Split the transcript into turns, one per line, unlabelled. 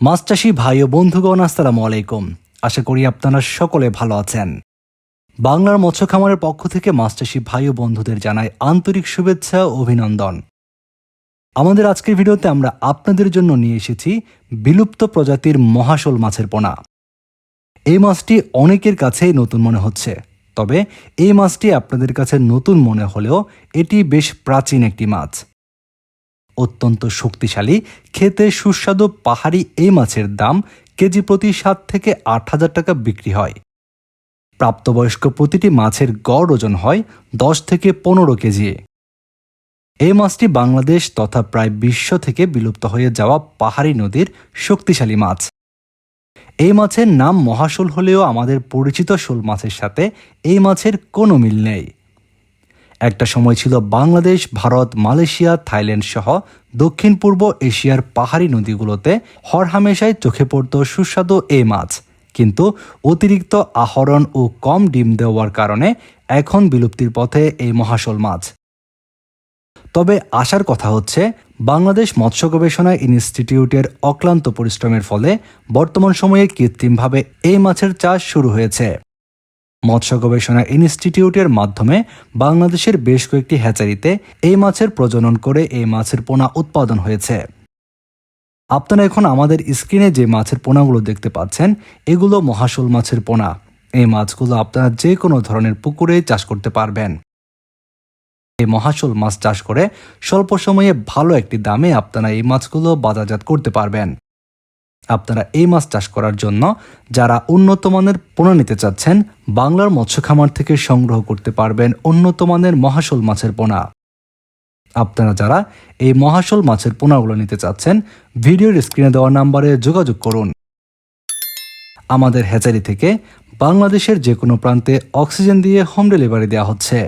মাছ চাষি ভাই ও বন্ধুগণ, আসসালামু আলাইকুম। আশা করি আপনারা সকলে ভালো আছেন। বাংলার মৎস্য খামারের পক্ষ থেকে মাছ চাষি ভাই ও বন্ধুদের জানায় আন্তরিক শুভেচ্ছা ও অভিনন্দন। আমাদের আজকের ভিডিওতে আমরা আপনাদের জন্য নিয়ে এসেছি বিলুপ্ত প্রজাতির মহাশোল মাছের পোনা। এই মাছটি অনেকের কাছেই নতুন মনে হচ্ছে, তবে এই মাছটি আপনাদের কাছে নতুন মনে হলেও এটি বেশ প্রাচীন একটি মাছ। অত্যন্ত শক্তিশালী, খেতে সুস্বাদু পাহাড়ি এই মাছের দাম কেজি প্রতি সাত থেকে আট হাজার টাকা বিক্রি হয়। প্রাপ্তবয়স্ক প্রতিটি মাছের গড় ওজন হয় দশ থেকে পনেরো কেজি। এই মাছটি বাংলাদেশ তথা প্রায় বিশ্ব থেকে বিলুপ্ত হয়ে যাওয়া পাহাড়ি নদীর শক্তিশালী মাছ। এই মাছের নাম মহাশোল হলেও আমাদের পরিচিত শোল মাছের সাথে এই মাছের কোনো মিল নেই। একটা সময় ছিল বাংলাদেশ, ভারত, মালয়েশিয়া, থাইল্যান্ড সহ দক্ষিণ, পূর্ব এশিয়ার পাহাড়ি নদীগুলোতে হরহামেশাই চোখে পড়ত সুস্বাদু এই মাছ। কিন্তু অতিরিক্ত আহরণ ও কম ডিম দেওয়ার কারণে এখন বিলুপ্তির পথে এই মহাশোল মাছ। তবে আসার কথা হচ্ছে, বাংলাদেশ মৎস্য গবেষণা ইনস্টিটিউটের অক্লান্ত পরিশ্রমের ফলে বর্তমান সময়ে কৃত্রিমভাবে এই মাছের চাষ শুরু হয়েছে। মৎস্য গবেষণা ইনস্টিটিউটের মাধ্যমে বাংলাদেশের বেশ কয়েকটি হ্যাচারিতে এই মাছের প্রজনন করে এই মাছের পোনা উৎপাদন হয়েছে। আপনারা এখন আমাদের স্ক্রিনে যে মাছের পোনাগুলো দেখতে পাচ্ছেন, এগুলো মহাশোল মাছের পোনা। এই মাছগুলো আপনারা যে কোনো ধরনের পুকুরে চাষ করতে পারবেন। এই মহাশোল মাছ চাষ করে স্বল্প সময়ে ভালো একটি দামে আপনারা এই মাছগুলো বাজারজাত করতে পারবেন। আপনারা এই মাছ চাষ করার জন্য যারা উন্নত মানের পোনা নিতে চাচ্ছেন, বাংলার মৎস্য খামার থেকে সংগ্রহ করতে পারবেন উন্নত মানের মহাশোল মাছের পোনা। আপনারা যারা এই মহাশোল মাছের পোনাগুলো নিতে চাচ্ছেন, ভিডিওর স্ক্রিনে দেওয়া নাম্বারে যোগাযোগ করুন। আমাদের হ্যাচারি থেকে বাংলাদেশের যে কোনো প্রান্তে অক্সিজেন দিয়ে হোম ডেলিভারি দেওয়া হচ্ছে।